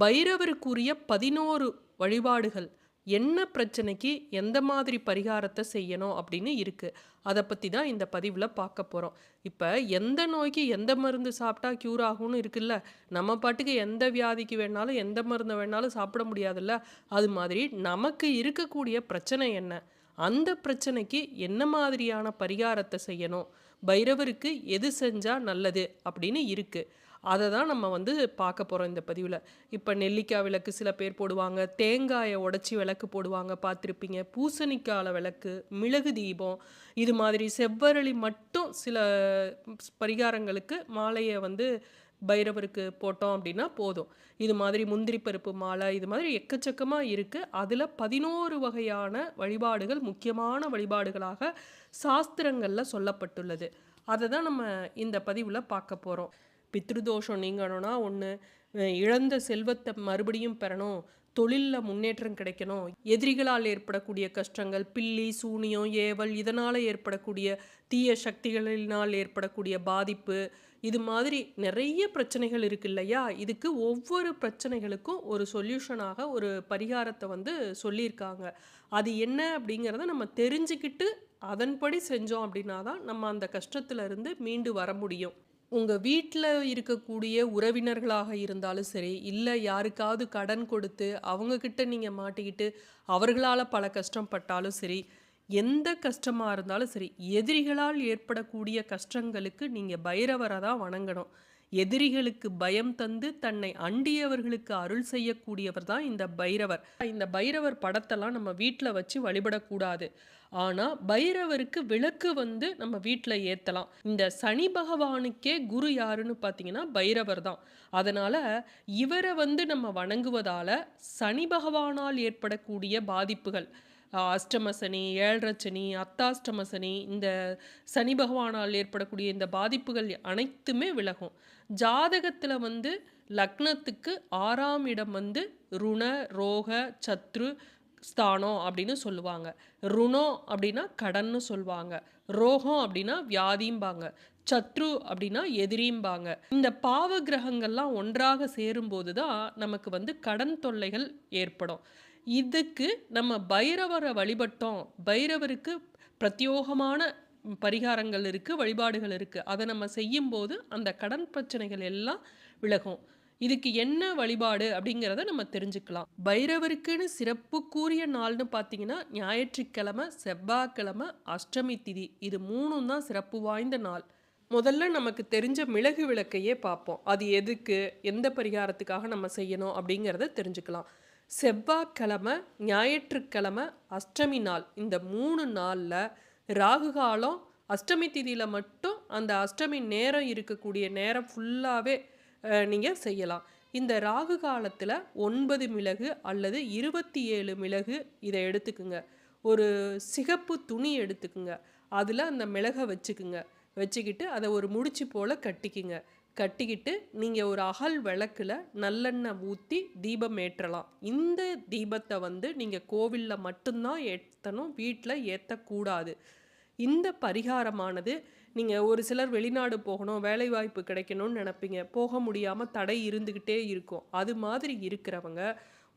பைரவருக்குரிய பதினோரு வழிபாடுகள். என்ன பிரச்சனைக்கு எந்த மாதிரி பரிகாரத்தை செய்யணும் அப்படின்னு இருக்குது அதை பற்றி தான் இந்த பதிவில் பார்க்க போகிறோம் இப்போ எந்த நோய்க்கு எந்த மருந்து சாப்பிட்டா க்யூர் ஆகும்னு இருக்குல்ல? நம்ம பாட்டுக்கு எந்த வியாதிக்கு வேணாலும் எந்த மருந்தை வேணாலும் சாப்பிட முடியாதுல்ல? அது மாதிரி நமக்கு இருக்கக்கூடிய பிரச்சனை என்ன? அந்த பிரச்சனைக்கு என்ன மாதிரியான பரிகாரத்தை செய்யணும்? பைரவருக்கு எது செஞ்சால் நல்லது அப்படின்னு இருக்குது அதை தான் நம்ம வந்து பார்க்க போகிறோம் இந்த பதிவில். இப்போ நெல்லிக்காய் விளக்கு சில பேர் போடுவாங்க. தேங்காயை உடச்சி விளக்கு போடுவாங்க பார்த்துருப்பீங்க. பூசணிக்கால விளக்கு மிளகு தீபம் இது மாதிரி செவ்வரளி மட்டும் சில பரிகாரங்களுக்கு மாலையை வந்து பைரவருக்கு போட்டோம் அப்படின்னா போதும். இது மாதிரி முந்திரி பருப்பு மாலை இது மாதிரி எக்கச்சக்கமாக இருக்குது அதில் பதினோரு வகையான வழிபாடுகள் முக்கியமான வழிபாடுகளாக சாஸ்திரங்களில் சொல்லப்பட்டுள்ளது. அதை தான் நம்ம இந்த பதிவில் பார்க்க போகிறோம் பித்ருதோஷம் நீங்கணும்னா ஒன்று இழந்த செல்வத்தை மறுபடியும் பெறணும் தொழிலில் முன்னேற்றம் கிடைக்கணும் எதிரிகளால் ஏற்படக்கூடிய கஷ்டங்கள் பில்லி சூனியம் ஏவல் இதனால் ஏற்படக்கூடிய தீய சக்திகளினால் ஏற்படக்கூடிய பாதிப்பு இது மாதிரி நிறைய பிரச்சனைகள் இருக்கு இல்லையா? இதுக்கு ஒவ்வொரு பிரச்சனைகளுக்கும் ஒரு சொல்யூஷனாக ஒரு பரிகாரத்தை வந்து சொல்லியிருக்காங்க. அது என்ன அப்படிங்கிறத நம்ம தெரிஞ்சுக்கிட்டு அதன்படி செஞ்சோம் அப்படின்னா தான் நம்ம அந்த கஷ்டத்துலேருந்து மீண்டு வர முடியும். உங்கள் வீட்டில் இருக்கக்கூடிய உறவினர்களாக இருந்தாலும் சரி இல்லை யாருக்காவது கடன் கொடுத்து அவங்கக்கிட்ட நீங்கள் மாட்டிக்கிட்டு அவர்களால் பல கஷ்டம் பட்டாலும் சரி எந்த கஷ்டமாக இருந்தாலும் சரி எதிரிகளால் ஏற்படக்கூடிய கஷ்டங்களுக்கு நீங்கள் பைரவரை தான் வணங்கணும். எதிரிகளுக்கு பயம் தந்து தன்னை அண்டியவர்களுக்கு அருள் செய்யக்கூடியவர் தான் இந்த பைரவர். இந்த பைரவர் படத்தெல்லாம் நம்ம வீட்டில் வச்சு வழிபடக்கூடாது. ஆனால் பைரவருக்கு விளக்கு வந்து நம்ம வீட்டில் ஏற்றலாம் இந்த சனி பகவானுக்கே குரு யாருன்னு பார்த்தீங்கன்னா பைரவர் தான். அதனால் இவரை வந்து நம்ம வணங்குவதால் சனி பகவானால் ஏற்படக்கூடிய பாதிப்புகள் அஷ்டம சனி ஏழரை சனி அத்தாஷ்டம சனி இந்த சனி பகவானால் ஏற்படக்கூடிய இந்த பாதிப்புகள் அனைத்துமே விலகும். ஜாதகத்தில் வந்து லக்னத்துக்கு ஆறாம் இடம் வந்து ருண ரோக சத்ரு ஸ்தானம் அப்படின்னு சொல்லுவாங்க. ருணம் அப்படின்னா கடன்னு சொல்லுவாங்க. ரோகம் அப்படின்னா வியாதிம்பாங்க. சத்ரு அப்படின்னா எதிரிம்பாங்க. இந்த பாவ கிரகங்கள்லாம் ஒன்றாக சேரும்போது தான் நமக்கு வந்து கடன் தொல்லைகள் ஏற்படும். இதுக்கு நம்ம பைரவரை வழிபட்டோம். பைரவருக்கு பிரத்யோகமான பரிகாரங்கள் இருக்குது வழிபாடுகள் இருக்குது அதை நம்ம செய்யும்போது அந்த கடன் பிரச்சனைகள் எல்லாம் விலகும். இதுக்கு என்ன வழிபாடு அப்படிங்கிறத நம்ம தெரிஞ்சுக்கலாம். பைரவருக்குன்னு சிறப்புக்குரிய நாள்னு பார்த்தீங்கன்னா ஞாயிற்றுக்கிழமை செவ்வாய்க்கிழமை அஷ்டமி திதி. இது மூணும் தான் சிறப்பு வாய்ந்த நாள். முதல்ல நமக்கு தெரிஞ்ச மிளகு விளக்கையே பார்ப்போம். அது எதுக்கு எந்த பரிகாரத்துக்காக நம்ம செய்யணும் அப்படிங்கிறத தெரிஞ்சுக்கலாம். செவ்வாய்க்கிழமை ஞாயிற்றுக்கிழமை அஷ்டமி நாள். இந்த மூணு நாளில் ராகு காலம் அஷ்டமி திதியில் மட்டும் அந்த அஷ்டமி நேரம் இருக்கக்கூடிய நேரம் ஃபுல்லாகவே நீங்கள் செய்யலாம். இந்த ராகு காலத்தில் ஒன்பது மிளகு அல்லது இருபத்தி ஏழு மிளகு இதை எடுத்துக்குங்க. ஒரு சிகப்பு துணி எடுத்துக்குங்க. அதில் அந்த மிளகை வச்சுக்குங்க. வச்சுக்கிட்டு அதை ஒரு முடிச்சு போல் கட்டிக்குங்க. கட்டிக்கிட்டு நீங்கள் ஒரு அகல் விளக்குல நல்லெண்ணெய் ஊற்றி தீபம் ஏற்றலாம். இந்த தீபத்தை வந்து நீங்கள் கோவிலில் மட்டும்தான் ஏற்றணும் வீட்டில் ஏற்றக்கூடாது இந்த பரிகாரமானது நீங்கள் ஒரு சிலர் வெளிநாடு போகணும் வேலைவாய்ப்பு கிடைக்கணும்னு நினப்பீங்க. போக முடியாமல் தடை இருந்துக்கிட்டே இருக்கும். அது மாதிரி இருக்கிறவங்க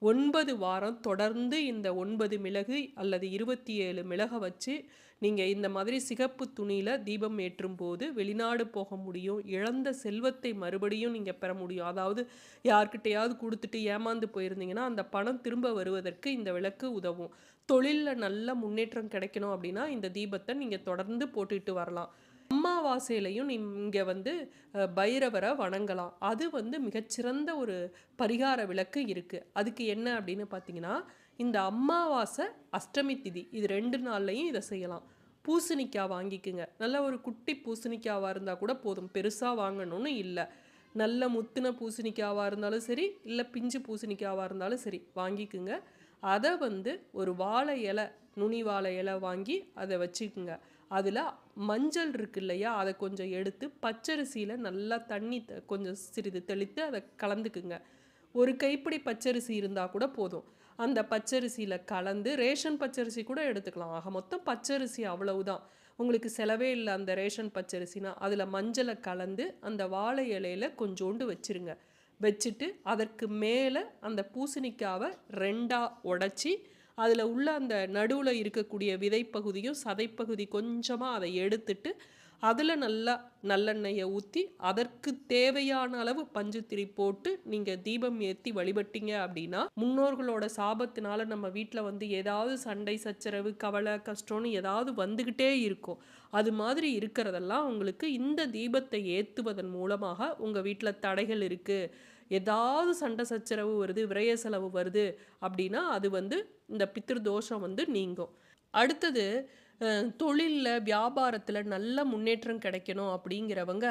ஒன்பது வாரம் தொடர்ந்து இந்த ஒன்பது மிளகு அல்லது இருபத்தி ஏழு மிளகை வச்சு நீங்கள் இந்த மாதிரி சிகப்பு துணியில் தீபம் ஏற்றும் போது வெளிநாடு போக முடியும். இழந்த செல்வத்தை மறுபடியும் நீங்கள் பெற முடியும். அதாவது யார்கிட்டையாவது கொடுத்துட்டு ஏமாந்து போயிருந்தீங்கன்னா அந்த பணம் திரும்ப வருவதற்கு இந்த விளக்கு உதவும். தொழிலில் நல்ல முன்னேற்றம் கிடைக்கணும் அப்படின்னா இந்த தீபத்தை நீங்கள் தொடர்ந்து போட்டுட்டு வரலாம். அமாவாசையிலையும் நீங்கள் வந்து பைரவரை வணங்கலாம். அது வந்து மிகச்சிறந்த ஒரு பரிகார விளக்கு இருக்குது அதுக்கு என்ன அப்படின்னு பார்த்தீங்கன்னா இந்த அமாவாசை அஷ்டமி திதி இது ரெண்டு நாள்லையும் இதை செய்யலாம். பூசணிக்காய் வாங்கிக்குங்க. நல்ல ஒரு குட்டி பூசணிக்காவாக இருந்தால் கூட போதும். பெருசாக வாங்கணும்னு இல்லை. நல்ல முத்தின பூசணிக்காவாக இருந்தாலும் சரி இல்லை பிஞ்சு பூசணிக்காவாக இருந்தாலும் சரி வாங்கிக்குங்க. அதை வந்து ஒரு வாழை இலை நுனி வாழை இலை வாங்கி அதை வச்சுக்குங்க. அதில் மஞ்சள் இருக்கு இல்லையா? அதை கொஞ்சம் எடுத்து பச்சரிசியில் நல்லா தண்ணி கொஞ்சம் சிறிது தெளித்து அதை கலந்துக்குங்க. ஒரு கைப்பிடி பச்சரிசி இருந்தால் கூட போதும். அந்த பச்சரிசியில் கலந்து ரேஷன் பச்சரிசி கூட எடுத்துக்கலாம். ஆக மொத்தம் பச்சரிசி அவ்வளவுதான். உங்களுக்கு செலவே இல்லை அந்த ரேஷன் பச்சரிசினா. அதில் மஞ்சளை கலந்து அந்த வாழை இலையில கொஞ்சோண்டு வச்சிருங்க. வச்சுட்டு அதற்கு மேலே அந்த பூசணிக்காவை ரெண்டாக உடச்சி அதில் உள்ள அந்த நடுவில் இருக்கக்கூடிய விதைப்பகுதியும் சதைப்பகுதி கொஞ்சமாக அதை எடுத்துட்டு அதில் நல்லா நல்லெண்ணெயை ஊற்றி அதற்கு தேவையான அளவு பஞ்சுத்திரி போட்டு நீங்கள் தீபம் ஏற்றி வழிபட்டீங்க அப்படின்னா முன்னோர்களோட சாபத்தினால நம்ம வீட்டில் வந்து ஏதாவது சண்டை சச்சரவு கவலை கஷ்டம்னு ஏதாவது வந்துக்கிட்டே இருக்கும். அது மாதிரி இருக்கிறதெல்லாம் உங்களுக்கு இந்த தீபத்தை ஏற்றுவதன் மூலமாக உங்கள் வீட்டில் தடைகள் இருக்குது ஏதாவது சண்டை சச்சரவு வருது விரய செலவு வருது அப்படின்னா அது வந்து இந்த பித்திரு தோஷம் வந்து நீங்கும். அடுத்தது தொழிலில் வியாபாரத்தில் நல்ல முன்னேற்றம் கிடைக்கணும் அப்படிங்கிறவங்க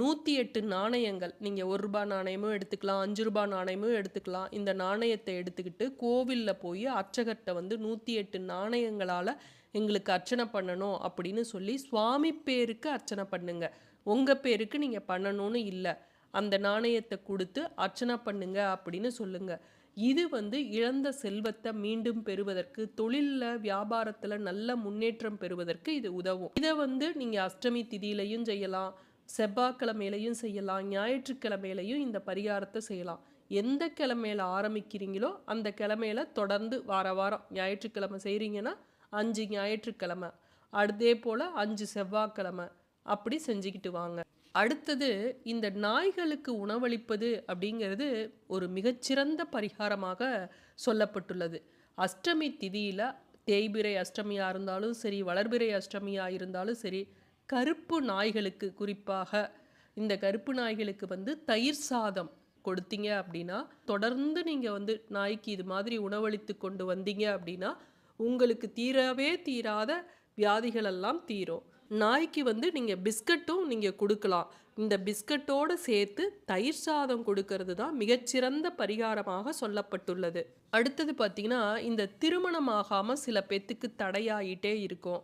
நூற்றி எட்டு நாணயங்கள் நீங்கள் ஒரு ரூபா நாணயமும் எடுத்துக்கலாம் அஞ்சு ரூபா நாணயமும் எடுத்துக்கலாம் இந்த நாணயத்தை எடுத்துக்கிட்டு கோவிலில் போய் அர்ச்சகர்கிட்ட வந்து நூற்றி எட்டு நாணயங்களால் எங்களுக்கு அர்ச்சனை பண்ணணும் அப்படின்னு சொல்லி சுவாமி பேருக்கு அர்ச்சனை பண்ணுங்க. உங்கள் பேருக்கு நீங்கள் பண்ணணும்னு இல்லை. அந்த நாணயத்தை கொடுத்து அர்ச்சனை பண்ணுங்க அப்படின்னு சொல்லுங்க. இது வந்து இழந்த செல்வத்தை மீண்டும் பெறுவதற்கு தொழிலில் வியாபாரத்தில் நல்ல முன்னேற்றம் பெறுவதற்கு இது உதவும். இதை வந்து நீங்கள் அஷ்டமி திதியிலையும் செய்யலாம் செவ்வாய்க்கிழமையிலையும் செய்யலாம் ஞாயிற்றுக்கிழமையிலையும் இந்த பரிகாரத்தை செய்யலாம். எந்த கிழமையில ஆரம்பிக்கிறீங்களோ அந்த கிழமையில தொடர்ந்து வார வாரம் ஞாயிற்றுக்கிழமை செய்கிறீங்கன்னா அஞ்சு ஞாயிற்றுக்கிழமை அதே போல் அஞ்சு செவ்வாய்க்கிழமை அப்படி செஞ்சுக்கிட்டு வாங்க. அடுத்தது இந்த நாய்களுக்கு உணவளிப்பது அப்படிங்கிறது ஒரு மிகச்சிறந்த பரிகாரமாக சொல்லப்பட்டுள்ளது. அஷ்டமி திதியில் தேய்பிரை அஷ்டமியாக இருந்தாலும் சரி வளர்பிறை அஷ்டமியாக இருந்தாலும் சரி கருப்பு நாய்களுக்கு குறிப்பாக இந்த கருப்பு நாய்களுக்கு வந்து தயிர் சாதம் கொடுத்தீங்க அப்படின்னா தொடர்ந்து நீங்கள் வந்து நாய்க்கு இது மாதிரி உணவளித்து கொண்டு வந்தீங்க அப்படின்னா உங்களுக்கு தீரவே தீராத வியாதிகளெல்லாம் தீரும். நாய்க்கு வந்து நீங்கள் பிஸ்கட்டும் நீங்கள் கொடுக்கலாம். இந்த பிஸ்கட்டோடு சேர்த்து தயிர் சாதம் கொடுக்கறது தான் மிகச்சிறந்த பரிகாரமாக சொல்லப்பட்டுள்ளது. அடுத்தது பார்த்திங்கன்னா இந்த திருமணமாகாமல் சில பேத்துக்கு தடையாயிட்டே இருக்கும்.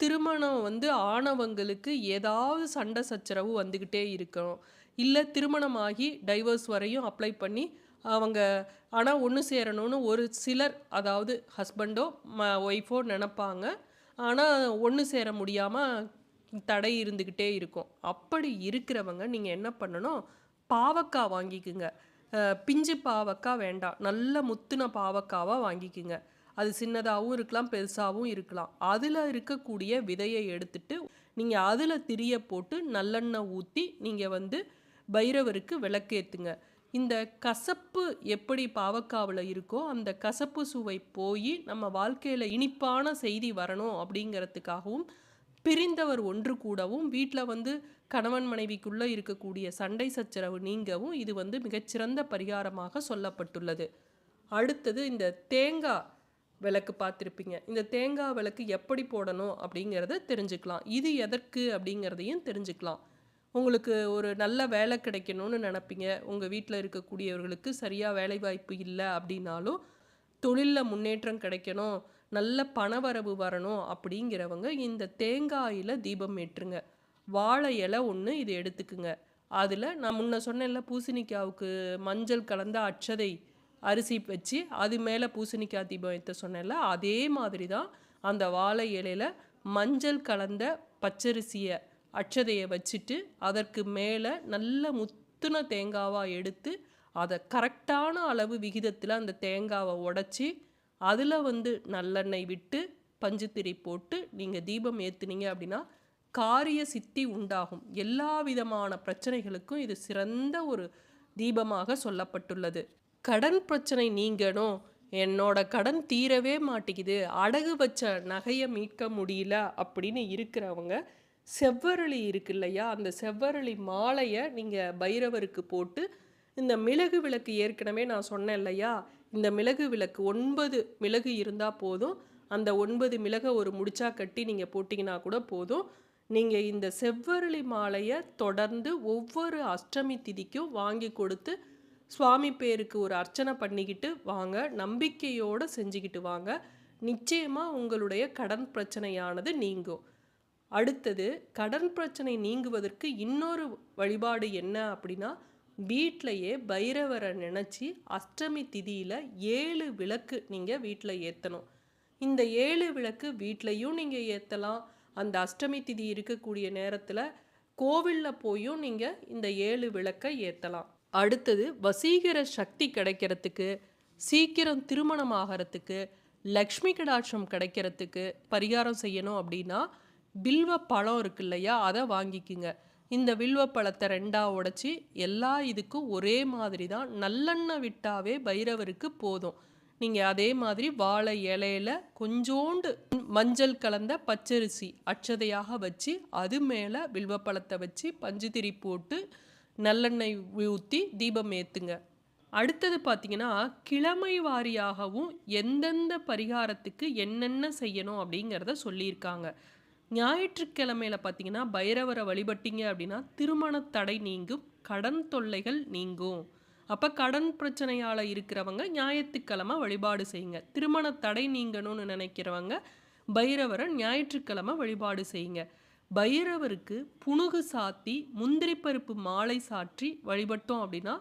திருமணம் வந்து ஆணவங்களுக்கு ஏதாவது சண்டை சச்சரவு வந்துக்கிட்டே இருக்கும். இல்லை திருமணமாகி டைவர்ஸ் வரையும் அப்ளை பண்ணி அவங்க ஆனால் ஒன்று சேரணும்னு ஒரு சிலர் அதாவது ஹஸ்பண்டோ ம ஒய்ஃபோ நினப்பாங்க. ஆனால் ஒன்று சேர முடியாமல் தடை இருந்துக்கிட்டே இருக்கும். அப்படி இருக்கிறவங்க நீங்கள் என்ன பண்ணணும்? பாவக்காய் வாங்கிக்குங்க. பிஞ்சு பாவக்காய் வேண்டாம். நல்ல முத்துன பாவக்காவாக வாங்கிக்குங்க. அது சின்னதாகவும் இருக்கலாம் பெருசாகவும் இருக்கலாம். அதில் இருக்கக்கூடிய விதையை எடுத்துட்டு நீங்கள் அதில் திரிய போட்டு நல்லெண்ணெய் ஊற்றி நீங்கள் வந்து பைரவருக்கு விளக்கேற்றுங்க இந்த கசப்பு எப்படி பாவக்காவில் இருக்கோ அந்த கசப்பு சுவை போய் நம்ம வாழ்க்கையில் இனிப்பான செய்தி வரணும் அப்படிங்கிறதுக்காகவும் பிரிந்தவர் ஒன்று கூடவும் வீட்டில் வந்து கணவன் மனைவிக்குள்ளே இருக்கக்கூடிய சண்டை சச்சரவு நீங்கவும் இது வந்து மிகச்சிறந்த பரிகாரமாக சொல்லப்பட்டுள்ளது. அடுத்தது இந்த தேங்காய் விளக்கு பார்த்துருப்பீங்க. இந்த தேங்காய் விளக்கு எப்படி போடணும் அப்படிங்கிறத தெரிஞ்சுக்கலாம். இது எதற்கு அப்படிங்கிறதையும் தெரிஞ்சுக்கலாம். உங்களுக்கு ஒரு நல்ல வேலை கிடைக்கணும்னு நினப்பீங்க. உங்கள் வீட்டில் இருக்கக்கூடியவர்களுக்கு சரியாக வேலைவாய்ப்பு இல்லை அப்படின்னாலும் தொழிலில் முன்னேற்றம் கிடைக்கணும் நல்ல பணவரவு வரணும் அப்படிங்கிறவங்க இந்த தேங்காயில் தீபம் ஏற்றுங்க. வாழை இலை ஒன்று இது எடுத்துக்குங்க. அதில் நான் முன்ன சொன்னேன்ல பூசணிக்காவுக்கு மஞ்சள் கலந்த அச்சதை அரிசி வச்சு அது மேலே பூசணிக்காய் தீபம் ஏற்ற சொன்னேன்ல அதே மாதிரி தான் அந்த வாழை இலையில் மஞ்சள் கலந்த பச்சரிசியை அட்சதையை வச்சுட்டு அதற்கு மேலே நல்ல முத்துன தேங்காவாக எடுத்து அதை கரெக்டான அளவு விகிதத்தில் அந்த தேங்காவை உடச்சி அதில் வந்து நல்லெண்ணெய் விட்டு பஞ்சுத்திரி போட்டு நீங்கள் தீபம் ஏற்றுனீங்க அப்படின்னா காரிய சித்தி உண்டாகும். எல்லா விதமான பிரச்சனைகளுக்கும் இது சிறந்த ஒரு தீபமாக சொல்லப்பட்டுள்ளது. கடன் பிரச்சனை நீங்கணும். என்னோட கடன் தீரவே மாட்டேங்குது. அடகு வச்ச நகையை மீட்க முடியல அப்படின்னு இருக்கிறவங்க செவ்வரளி இருக்கு இல்லையா? அந்த செவ்வரளி மாலையை நீங்கள் பைரவருக்கு போட்டு இந்த மிளகு விளக்கு ஏற்கனவே நான் சொன்னேன் இல்லையா? இந்த மிளகு விளக்கு ஒன்பது மிளகு இருந்தால் போதும். அந்த ஒன்பது மிளகை ஒரு முடிச்சா கட்டி நீங்கள் போட்டிங்கன்னா கூட போதும். நீங்கள் இந்த செவ்வரளி மாலையை தொடர்ந்து ஒவ்வொரு அஷ்டமி திதிக்கும் வாங்கி கொடுத்து சுவாமி பேருக்கு ஒரு அர்ச்சனை பண்ணிக்கிட்டு வாங்க. நம்பிக்கையோடு செஞ்சுக்கிட்டு வாங்க. நிச்சயமாக உங்களுடைய கடன் பிரச்சனையானது நீங்கும். அடுத்தது கடன் பிரச்சனை நீங்குவதற்கு இன்னொரு வழிபாடு என்ன அப்படின்னா வீட்டிலையே பைரவரை நினச்சி அஷ்டமி திதியில் ஏழு விளக்கு நீங்கள் வீட்டில் ஏற்றணும் இந்த ஏழு விளக்கு வீட்லேயும் நீங்கள் ஏற்றலாம் அந்த அஷ்டமி திதி இருக்கக்கூடிய நேரத்தில் கோவிலில் போயும் நீங்கள் இந்த ஏழு விளக்கை ஏற்றலாம் அடுத்தது வசீகர சக்தி கிடைக்கிறதுக்கு சீக்கிரம் திருமணம் ஆகிறதுக்கு லக்ஷ்மி கடாட்சம் கிடைக்கிறதுக்கு பரிகாரம் செய்யணும் அப்படின்னா வில்வ பழம் இருக்கு இல்லையா அதை வாங்கிக்கிங்க. இந்த வில்வ பழத்தை ரெண்டாக உடைச்சி எல்லா இதுக்கும் ஒரே மாதிரி தான் நல்லெண்ணெய் விட்டாவே பைரவருக்கு போதும். நீங்கள் அதே மாதிரி வாழை இலையில கொஞ்சோண்டு மஞ்சள் கலந்த பச்சரிசி அச்சதையாக வச்சு அது மேலே வில்வப்பழத்தை வச்சு பஞ்சுதிரி போட்டு நல்லெண்ணெய் ஊற்றி தீபம் ஏற்றுங்க அடுத்தது பார்த்தீங்கன்னா கிழமை வாரியாகவும் எந்தெந்த பரிகாரத்துக்கு என்னென்ன செய்யணும் அப்படிங்கிறத சொல்லியிருக்காங்க. ஞாயிற்றுக்கிழமையில பார்த்தீங்கன்னா பைரவரை வழிபட்டீங்க அப்படின்னா திருமண தடை நீங்கும் கடன் தொல்லைகள் நீங்கும். அப்போ கடன் பிரச்சனையால் இருக்கிறவங்க ஞாயிற்றுக்கிழமை வழிபாடு செய்யுங்க. திருமண தடை நீங்கணும்னு நினைக்கிறவங்க பைரவரை ஞாயிற்றுக்கிழமை வழிபாடு செய்யுங்க. பைரவருக்கு புணுகு சாத்தி முந்திரி பருப்பு மாலை சாற்றி வழிபட்டோம் அப்படின்னா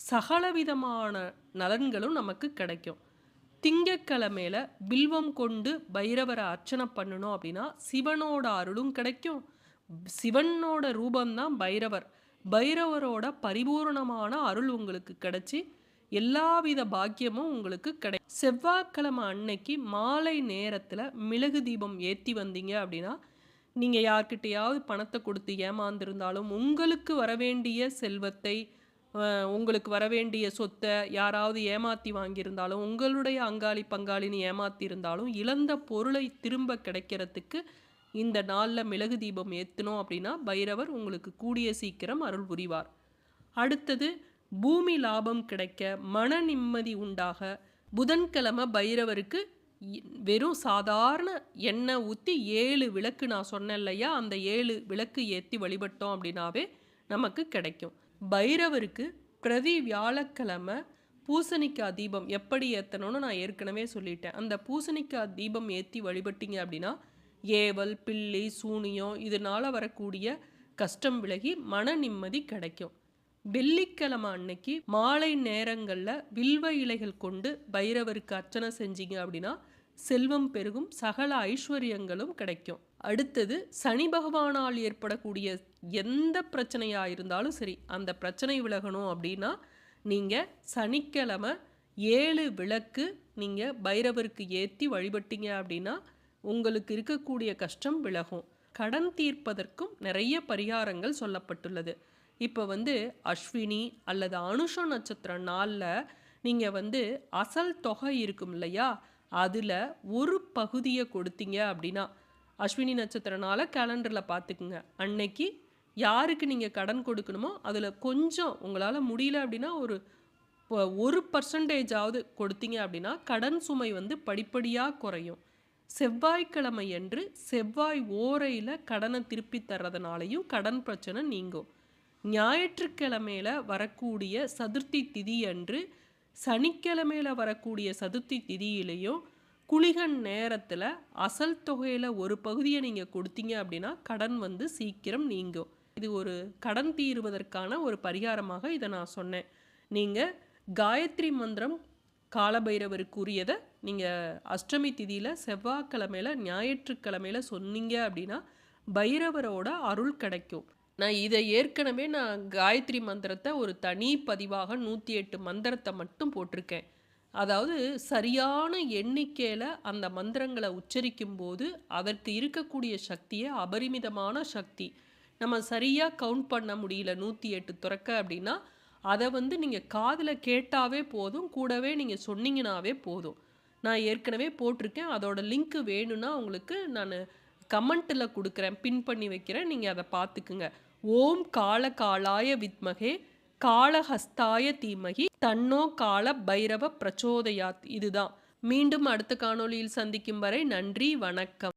சகலவிதமான நலன்களும் நமக்கு கிடைக்கும். திங்கக்கிழமையில பில்வம் கொண்டு பைரவரை அர்ச்சனை பண்ணணும் அப்படின்னா சிவனோட அருளும் கிடைக்கும். சிவனோட ரூபம்தான் பைரவர். பைரவரோட பரிபூர்ணமான அருள் உங்களுக்கு கிடைச்சி எல்லாவித பாக்கியமும் உங்களுக்கு கிடை. செவ்வாய்க்கிழமை அன்னைக்கு மாலை நேரத்தில் மிளகு தீபம் ஏற்றி வந்தீங்க அப்படின்னா நீங்கள் யார்கிட்டையாவது பணத்தை கொடுத்து ஏமாந்திருந்தாலும் உங்களுக்கு வரவேண்டிய செல்வத்தை உங்களுக்கு வரவேண்டிய சொத்தை யாராவது ஏமாற்றி வாங்கியிருந்தாலும் உங்களுடைய அங்காளி பங்காளின்னு ஏமாத்தியிருந்தாலும் இழந்த பொருளை திரும்ப கிடைக்கிறதுக்கு இந்த நாளில் மிளகு தீபம் ஏற்றினோம் அப்படின்னா பைரவர் உங்களுக்கு கூடிய சீக்கிரம் அருள் புரிவார். அடுத்தது பூமி லாபம் கிடைக்க மன நிம்மதி உண்டாக புதன்கிழமை பைரவருக்கு வெறும் சாதாரண எண்ணெய் ஊற்றி ஏழு விளக்கு நான் சொன்னேன் இல்லையா அந்த ஏழு விளக்கு ஏற்றி வழிபட்டோம் அப்படின்னாவே நமக்கு கிடைக்கும். பைரவருக்கு பிரதி வியாழக்கிழமை பூசணிக்காய் தீபம் எப்படி ஏற்றணும்னு நான் ஏற்கனவே சொல்லிட்டேன். அந்த பூசணிக்காய் தீபம் ஏற்றி வழிபட்டீங்க அப்படின்னா ஏவல் பில்லி சூனியம் இதனால் வரக்கூடிய கஷ்டம் விலகி மன நிம்மதி கிடைக்கும். வெள்ளிக்கிழமை அன்னைக்கு மாலை நேரங்களில் வில்வ இலைகள் கொண்டு பைரவருக்கு அர்ச்சனை செஞ்சீங்க அப்படின்னா செல்வம் பெருகும் சகல ஐஸ்வர்யங்களும் கிடைக்கும். அடுத்தது சனி பகவானால் ஏற்படக்கூடிய எந்த பிரச்சனையாக இருந்தாலும் சரி அந்த பிரச்சனை விலகணும் அப்படின்னா நீங்கள் சனிக்கிழமை ஏழு விளக்கு நீங்கள் பைரவருக்கு ஏற்றி வழிபட்டீங்க அப்படின்னா உங்களுக்கு இருக்கக்கூடிய கஷ்டம் விலகும். கடன் தீர்ப்பதற்கும் நிறைய பரிகாரங்கள் சொல்லப்பட்டுள்ளது. இப்போ வந்து அஸ்வினி அல்லது அனுஷ நட்சத்திர நாளில் நீங்கள் வந்து அசல் தொகை இருக்கும் இல்லையா? அதில் ஒரு பகுதியை கொடுத்தீங்க அப்படின்னா அஸ்வினி நட்சத்திரனால கேலண்டரில் பார்த்துக்குங்க. அன்னைக்கு யாருக்கு நீங்கள் கடன் கொடுக்கணுமோ அதில் கொஞ்சம் உங்களால் முடியல அப்படின்னா ஒரு ஒரு பர்சன்டேஜாவது கொடுத்தீங்க அப்படின்னா கடன் சுமை வந்து படிப்படியாக குறையும். செவ்வாய்க்கிழமை என்று செவ்வாய் ஓரையில் கடனை திருப்பி தர்றதுனாலையும் கடன் பிரச்சனை நீங்கும். ஞாயிற்றுக்கிழமையில் வரக்கூடிய சதுர்த்தி திதி அன்று சனிக்கிழமையில் வரக்கூடிய சதுர்த்தி திதியிலையும் குளிகன் நேரத்தில் அசல் தொகையில் ஒரு பகுதியை நீங்கள் கொடுத்தீங்க அப்படின்னா கடன் வந்து சீக்கிரம் நீங்கும். இது ஒரு கடன் தீருவதற்கான ஒரு பரிகாரமாக இதை நான் சொன்னேன். நீங்கள் காயத்ரி மந்திரம் காலபைரவருக்குரியதை நீங்கள் அஷ்டமி திதியில் செவ்வாய்க்கிழமையில் ஞாயிற்றுக்கிழமையில் சொன்னீங்க அப்படின்னா பைரவரோட அருள் கிடைக்கும். நான் இதை ஏற்கனவே நான் காயத்ரி மந்திரத்தை ஒரு தனி பதிவாக நூற்றி எட்டு மந்திரத்தை மட்டும் போட்டிருக்கேன். அதாவது சரியான எண்ணிக்கையில் அந்த மந்திரங்களை உச்சரிக்கும் போது அதற்கு இருக்கக்கூடிய சக்தியை அபரிமிதமான சக்தி. நம்ம சரியாக கவுண்ட் பண்ண முடியல நூற்றி எட்டு துறக்க அப்படின்னா அதை வந்து நீங்கள் காதில் கேட்டாவே போதும் கூடவே நீங்கள் சொன்னீங்கனாவே போதும். நான் ஏற்கனவே போட்டிருக்கேன் அதோட லிங்க்கு வேணும்னா உங்களுக்கு நான் கமெண்ட்டில் கொடுக்குறேன் பின் பண்ணி வைக்கிறேன் நீங்கள் அதை பார்த்துக்குங்க. ஓம் கால காலாய வித்மகே. காலஹஸ்தாய தீமகி தன்னோ கால பைரவ பிரச்சோதயாத். இதுதான். மீண்டும் அடுத்த காணொளியில் சந்திக்கும் வரை நன்றி வணக்கம்.